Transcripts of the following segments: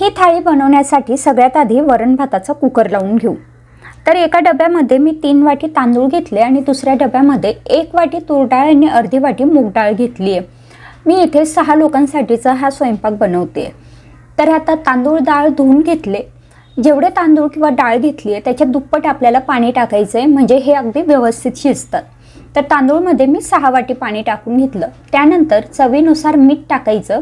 ही थाळी बनवण्यासाठी सगळ्यात आधी वरण भाताचा कुकर लावून घेऊ. तर एका डब्यामध्ये मी तीन वाटी तांदूळ घेतले आणि दुसऱ्या डब्यामध्ये एक वाटी तूर डाळ आणि अर्धी वाटी मूग डाळ घेतली आहे. मी इथे सहा लोकांसाठीचा हा स्वयंपाक बनवते. तर आता तांदूळ डाळ धुवून घेतले. जेवढे तांदूळ किंवा डाळ घेतली आहे त्याच्या दुप्पट आपल्याला पाणी टाकायचं आहे म्हणजे हे अगदी व्यवस्थित शिजतात. तर तांदूळमध्ये मी सहा वाटी पाणी टाकून घेतलं. त्यानंतर चवीनुसार मीठ टाकायचं.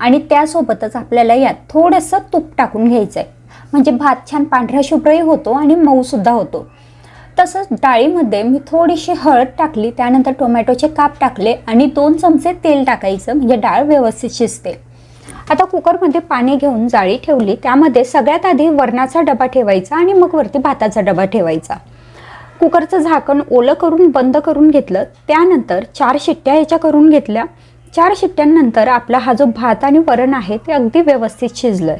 आणि त्यासोबतच आपल्याला यात थोडंसं तूप टाकून घ्यायचं आहे म्हणजे भात छान पांढरा शुभ्रही होतो आणि मऊसुद्धा होतो. तसंच डाळीमध्ये मी थोडीशी हळद टाकली त्यानंतर टोमॅटोचे काप टाकले आणि दोन चमचे तेल टाकायचं म्हणजे डाळ व्यवस्थित शिजते. आता कुकरमध्ये पाणी घेऊन जाळी ठेवली त्यामध्ये सगळ्यात आधी वरणाचा डबा ठेवायचा आणि मग वरती भाताचा डबा ठेवायचा. कुकरचं झाकण ओलं करून बंद करून घेतलं त्यानंतर चार शिट्ट्या ह्याच्या करून घेतल्या. चार शिट्ट्यांनंतर आपला हा जो भात आणि वरण आहे ते अगदी व्यवस्थित शिजलं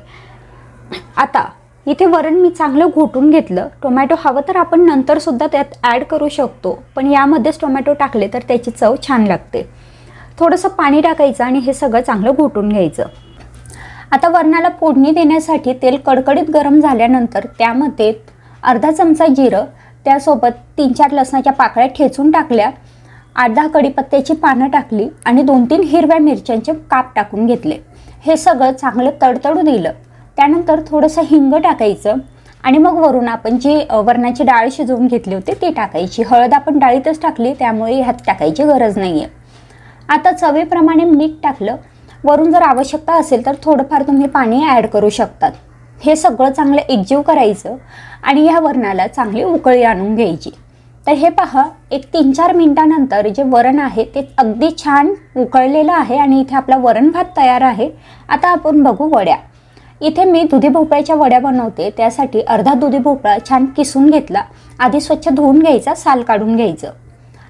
आता इथे वरण मी चांगलं घोटून घेतलं. टोमॅटो हवं तर आपण नंतरसुद्धा त्यात ॲड करू शकतो. पण यामध्येच टोमॅटो टाकले तर त्याची चव छान लागते. थोडंसं पाणी टाकायचं आणि हे सगळं चांगलं घोटून घ्यायचं. आता वरणाला फोडणी देण्यासाठी तेल कडकडीत गरम झाल्यानंतर त्यामध्ये अर्धा चमचा जिरं त्यासोबत तीन चार लसणाच्या पाकळ्या ठेचून टाकल्या. आठ दहा कढीपत्त्याची पानं टाकली आणि दोन तीन हिरव्या मिरच्यांचे काप टाकून घेतले. हे सगळं चांगलं तडतडू दिलं. त्यानंतर थोडंसं हिंग टाकायचं आणि मग वरून आपण जी वरणाची डाळ शिजवून घेतली होती ती टाकायची. हळद आपण डाळीतच टाकली त्यामुळे ह्यात टाकायची गरज नाही आहे आता चवीप्रमाणे मीठ टाकलं. वरून जर आवश्यकता असेल तर थोडंफार तुम्ही पाणी ॲड करू शकतात. हे सगळं चांगलं एकजीव करायचं आणि ह्या वरणाला चांगली उकळी आणून घ्यायची. तर हे पहा एक तीन चार मिनटानंतर जे वरण आहे ते अगदी छान उकळलेलं आहे आणि इथे आपला वरण भात तयार आहे. आता आपण बघू वड्या. इथे मी दुधी भोपळ्याच्या वड्या बनवते. त्यासाठी अर्धा दुधी भोपळा छान किसून घेतला. आधी स्वच्छ धुवून घ्यायचा साल काढून घ्यायचं.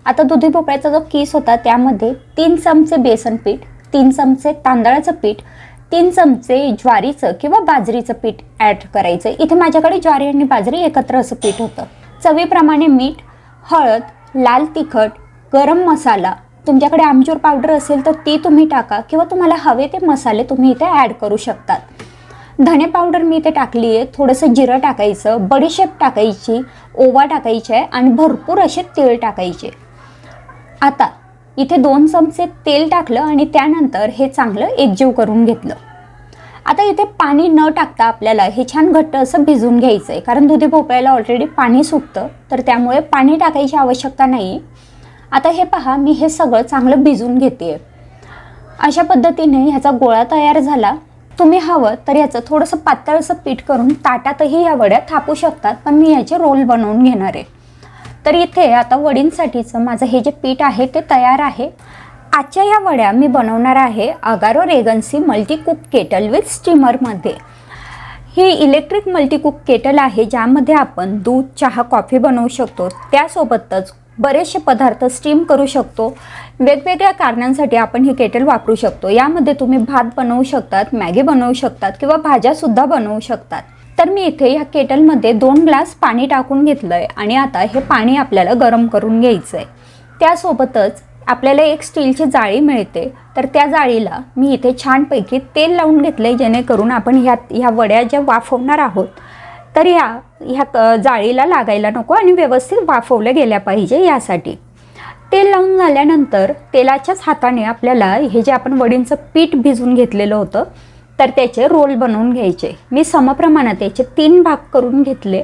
आता दुधी भोपळ्याचा जो किस होता त्यामध्ये तीन चमचे बेसन पीठ तीन चमचे तांदळाचं पीठ तीन चमचे ज्वारीचं किंवा बाजरीचं पीठ ॲड करायचं. इथे माझ्याकडे ज्वारी आणि बाजरी एकत्र असं पीठ होतं. चवीप्रमाणे मीठ हळद लाल तिखट गरम मसाला. तुमच्याकडे आमचूर पावडर असेल तर ती तुम्ही टाका किंवा तुम्हाला हवे ते मसाले तुम्ही इथे ॲड करू शकतात. धने पावडर मी इथे टाकली आहे. थोडंसं जिरं टाकायचं बडीशेप टाकायची ओवा टाकायची आहे आणि भरपूर असे तेल टाकायचे. आता इथे दोन चमचे तेल टाकलं आणि त्यानंतर हे चांगलं एकजीव करून घेतलं. आता इथे पाणी न टाकता आपल्याला हे छान घट्ट असं भिजून घ्यायचं आहे कारण दुधी भोपळ्याला ऑलरेडी पाणी सुटतं. तर त्यामुळे पाणी टाकायची आवश्यकता नाही आता हे पहा मी हे सगळं चांगलं भिजून घेते अशा पद्धतीने ह्याचा गोळा तयार झाला. तुम्ही हवं तर याचं थोडंसं पातळसं पीठ करून ताटातही ह्या वड्या थापू शकतात पण मी याचे रोल बनवून घेणार आहे. तर इथे आता वडींसाठीचं माझं हे जे पीठ आहे ते तयार आहे. आजच्या या वड्या मी बनवणार आहे Agaro regency multi cook kettle with स्टीमरमध्ये. ही इलेक्ट्रिक मल्टीकुक केटल आहे ज्यामध्ये आपण दूध चहा कॉफी बनवू शकतो. त्यासोबतच बरेचसे पदार्थ स्टीम करू शकतो. वेगवेगळ्या कारणांसाठी आपण ही केटल वापरू शकतो. यामध्ये तुम्ही भात बनवू शकतात मॅगी बनवू शकतात किंवा भाज्यासुद्धा बनवू शकतात. तर मी इथे ह्या केटलमध्ये दोन ग्लास पाणी टाकून घेतलं आहे आणि आता हे पाणी आपल्याला गरम करून घ्यायचं आहे त्यासोबतच आपल्याला एक स्टीलची जाळी मिळते. तर त्या जाळीला मी इथे छानपैकी तेल लावून घेतलं आहे जेणेकरून आपण ह्या ह्या वड्या ज्या वाफवणार आहोत तर ह्या ह्या जाळीला लागायला नको आणि व्यवस्थित वाफवल्या गेल्या पाहिजे यासाठी. तेल लावून झाल्यानंतर तेलाच्याच हाताने आपल्याला हे जे आपण वडींचं पीठ भिजून घेतलेलं होतं तर त्याचे रोल बनवून घ्यायचे. मी समप्रमाणात याचे तीन भाग करून घेतले.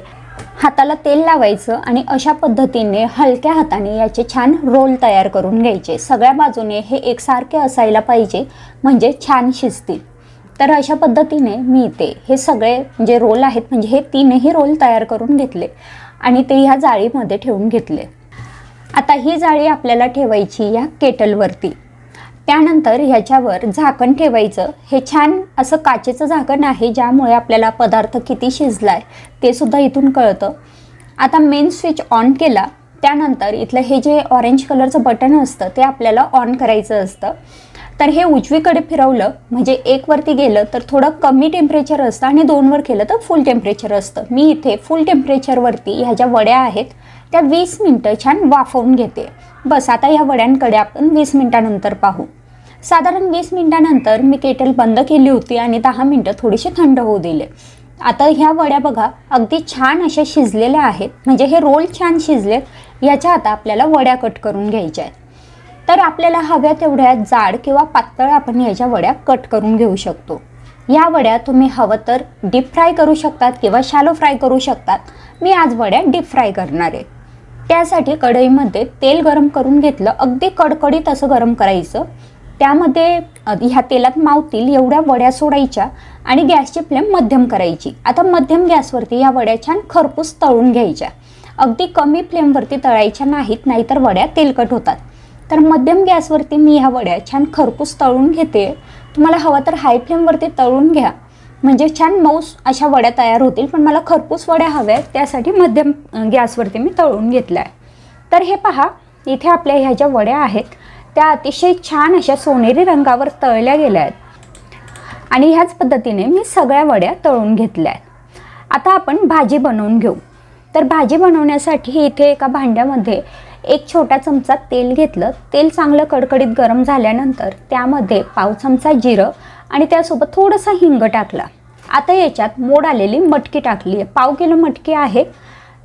हाताला तेल लावायचं आणि अशा पद्धतीने हलक्या हाताने याचे छान रोल तयार करून घ्यायचे. सगळ्या बाजूने हे एकसारखे असायला पाहिजे म्हणजे छान शिजतील. तर अशा पद्धतीने मी इथे हे सगळे जे रोल आहेत म्हणजे हे तीनही रोल तयार करून घेतले आणि ते ह्या जाळीमध्ये ठेवून घेतले. आता ही जाळी आपल्याला ठेवायची या केटलवरती. त्यानंतर ह्याच्यावर झाकण ठेवायचं. हे छान असं काचेचं झाकण आहे ज्यामुळे आपल्याला पदार्थ किती शिजला आहे ते सुद्धा इथून कळतं. आता मेन स्विच ऑन केला त्यानंतर इथलं हे जे ऑरेंज कलरचं बटन असतं ते आपल्याला ऑन करायचं असतं. तर हे उजवीकडे फिरवलं म्हणजे एकवरती गेलं तर थोडं कमी टेम्परेचर असतं आणि दोनवर केलं तर फुल टेम्परेचर असतं. मी इथे फुल टेम्परेचरवरती ह्या ज्या वड्या आहेत त्या वीस मिनटं छान वाफवून घेते. बस आता ह्या वड्यांकडे आपण वीस मिनटानंतर पाहू. साधारण वीस मिनटानंतर मी केटल बंद केली होती आणि दहा मिनटं थोडीशी थंड होऊ दिले. आता ह्या वड्या बघा अगदी छान अशा शिजलेल्या आहेत. म्हणजे हे रोल छान शिजलेत ह्याच्या आता आपल्याला वड्या कट करून घ्यायच्या आहेत. तर आपल्याला हव्या तेवढ्या जाड किंवा पातळ आपण ह्याच्या वड्या कट करून घेऊ शकतो. या वड्या तुम्ही हवं तर डीप फ्राय करू शकतात किंवा शॅलो फ्राय करू शकतात. मी आज वड्या डीप फ्राय करणार आहे. त्यासाठी कढईमध्ये तेल गरम करून घेतलं. अगदी कडकडीत असं गरम करायचं. त्यामध्ये ह्या तेलात मावतील एवढ्या वड्या सोडायच्या आणि गॅसची फ्लेम मध्यम करायची. आता मध्यम गॅसवरती ह्या वड्या छान खरपूस तळून घ्यायच्या. अगदी कमी फ्लेमवरती तळायच्या नाहीत नाहीतर वड्या तेलकट होतात. तर मध्यम गॅसवरती मी ह्या वड्या छान खरपूस तळून घेते. तुम्हाला हवं तर हाय फ्लेमवरती तळून घ्या. म्हणजे छान मऊस अशा वड्या तयार होतील पण मला खरपूस वड्या हव्या आहेत त्यासाठी मध्यम गॅसवरती मी तळून घेतलं आहे तर हे पहा इथे आपल्या ह्या ज्या वड्या आहेत त्या अतिशय छान अशा सोनेरी रंगावर तळल्या गेल्या आहेत आणि ह्याच पद्धतीने मी सगळ्या वड्या तळून घेतल्या आहेत आता आपण भाजी बनवून घेऊ. तर भाजी बनवण्यासाठी इथे एका भांड्यामध्ये एक छोटा चमचा तेल घेतलं. तेल चांगलं कडकडीत गरम झाल्यानंतर त्यामध्ये पाव चमचा जिरं आणि त्यासोबत थोडंसं हिंग टाकला. आता याच्यात मोड आलेली मटकी टाकली आहे पाव किलो मटकी आहे.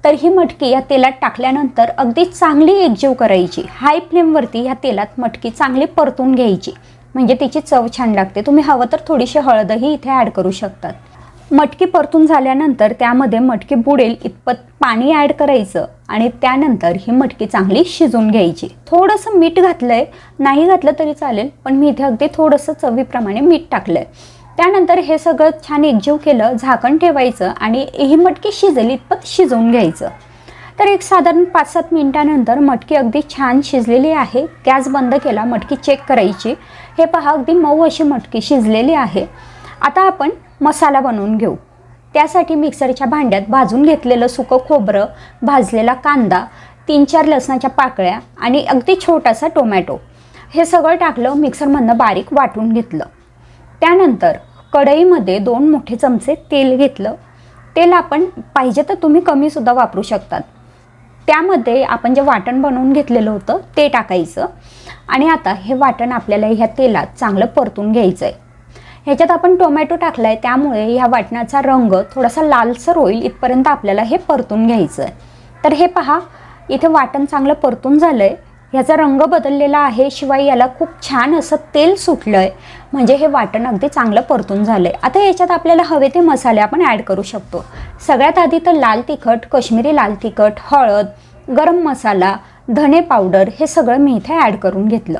तर ही मटकी या तेलात टाकल्यानंतर अगदी चांगली एकजीव करायची. हाय फ्लेमवरती ह्या तेलात मटकी चांगली परतून घ्यायची. म्हणजे तिची चव छान लागते. तुम्ही हवं तर थोडीशी हळदही इथे ॲड करू शकतात. मटकी परतून झाल्यानंतर त्यामध्ये मटकी बुडेल इतपत पाणी ॲड करायचं आणि त्यानंतर ही मटकी चांगली शिजवून घ्यायची. थोडंसं मीठ घातलं आहे नाही घातलं तरी चालेल पण मी इथे अगदी थोडंसं चवीप्रमाणे मीठ टाकलं आहे त्यानंतर हे सगळं छान एकजीव केलं झाकण ठेवायचं आणि ही मटकी शिजेल इतपत शिजवून घ्यायचं. तर एक साधारण पाच सात मिनिटानंतर मटकी अगदी छान शिजलेली आहे. गॅस बंद केला मटकी चेक करायची. हे पहा अगदी मऊ अशी मटकी शिजलेली आहे. आता आपण मसाला बनवून घेऊ. त्यासाठी मिक्सरच्या भांड्यात भाजून घेतलेलं सुकं खोबरं भाजलेला कांदा तीन चार लसणाच्या पाकळ्या आणि अगदी छोटासा टोमॅटो. हे सगळं टाकलं मिक्सरमधनं बारीक वाटून घेतलं. त्यानंतर कढईमध्ये दोन मोठे चमचे तेल घेतलं. तेल आपण पाहिजे तर तुम्ही कमीसुद्धा वापरू शकतात. त्यामध्ये आपण जे वाटण बनवून घेतलेलं होतं ते टाकायचं. आणि आता हे वाटण आपल्याला ह्या तेलात चांगलं परतून घ्यायचं आहे ह्याच्यात आपण टोमॅटो टाकला आहे त्यामुळे ह्या वाटणाचा रंग थोडासा लालसर होईल इथपर्यंत आपल्याला हे परतून घ्यायचं आहे तर हे पहा इथे वाटण चांगलं परतून झालं आहे ह्याचा रंग बदललेला आहे शिवाय याला खूप छान असं तेल सुटलं आहे म्हणजे हे वाटण अगदी चांगलं परतून झालं आहे आता याच्यात आपल्याला हवे ते मसाले आपण ॲड करू शकतो. सगळ्यात आधी तर लाल तिखट कश्मीरी लाल तिखट हळद गरम मसाला धने पावडर हे सगळं मी इथे ॲड करून घेतलं.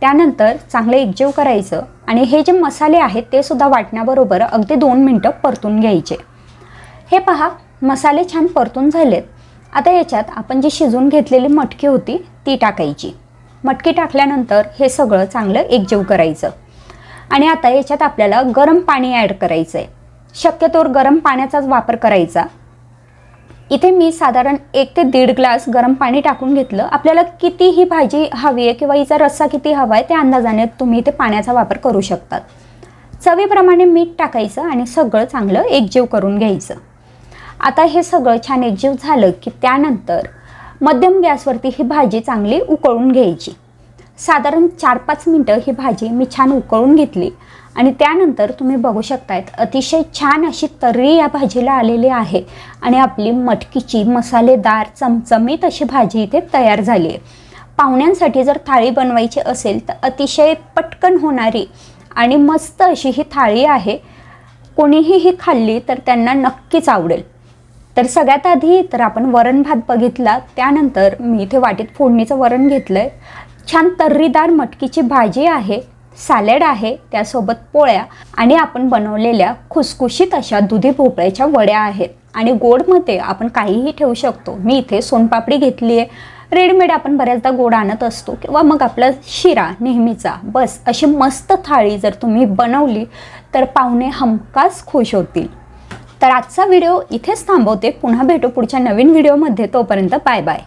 त्यानंतर चांगलं एकजीव करायचं. आणि हे जे मसाले आहेत ते सुद्धा वाटण्याबरोबर अगदी दोन मिनटं परतून घ्यायचे. हे पहा मसाले छान परतून झालेत. आता याच्यात आपण जी शिजवून घेतलेली मटकी होती ती टाकायची. मटकी टाकल्यानंतर हे सगळं चांगलं एकजीव करायचं. आणि आता याच्यात आपल्याला गरम पाणी ॲड करायचं आहे शक्यतोवर गरम पाण्याचाच वापर करायचा. इथे मी साधारण एक ते दीड ग्लास गरम पाणी टाकून घेतलं. आपल्याला किती ही भाजी हवी आहे किंवा हिचा रस्सा किती हवा आहे त्या अंदाजाने तुम्ही इथे पाण्याचा वापर करू शकतात. चवीप्रमाणे मीठ टाकायचं आणि सगळं चांगलं एकजीव करून घ्यायचं. आता हे सगळं छान एकजीव झालं की त्यानंतर मध्यम गॅसवरती ही भाजी चांगली उकळून घ्यायची. साधारण चार पाच मिनटं ही भाजी मी छान उकळून घेतली. आणि त्यानंतर तुम्ही बघू शकतायत अतिशय छान अशी तर्री या भाजीला आलेली आहे. आणि आपली मटकीची मसालेदार चमचमीत अशी भाजी इथे तयार झाली आहे. पाहुण्यांसाठी जर थाळी बनवायची असेल तर अतिशय पटकन होणारी आणि मस्त अशी ही थाळी आहे. कोणीही ही खाल्ली तर त्यांना नक्कीच आवडेल. तर सगळ्यात आधी तर आपण वरण भात बघितला त्यानंतर मी इथे वाटीत फोडणीचं वरण घेतलं आहे छान तर्रीदार मटकीची भाजी आहे. सॅलड आहे त्यासोबत पोळ्या आणि आपण बनवलेल्या खुसखुशीत अशा दुधी भोपळ्याच्या वड्या आहेत. आणि गोडमध्ये आपण काहीही ठेवू शकतो. मी इथे सोनपापडी घेतली आहे. रेडीमेड आपण बऱ्याचदा गोड आणत असतो किंवा मग आपला शिरा नेहमीचा. बस अशी मस्त थाळी जर तुम्ही बनवली तर पाहुणे हमखास खुश होतील. तर आजचा व्हिडिओ इथेच थांबवते. पुन्हा भेटू पुढच्या नवीन व्हिडिओमध्ये. तोपर्यंत बाय बाय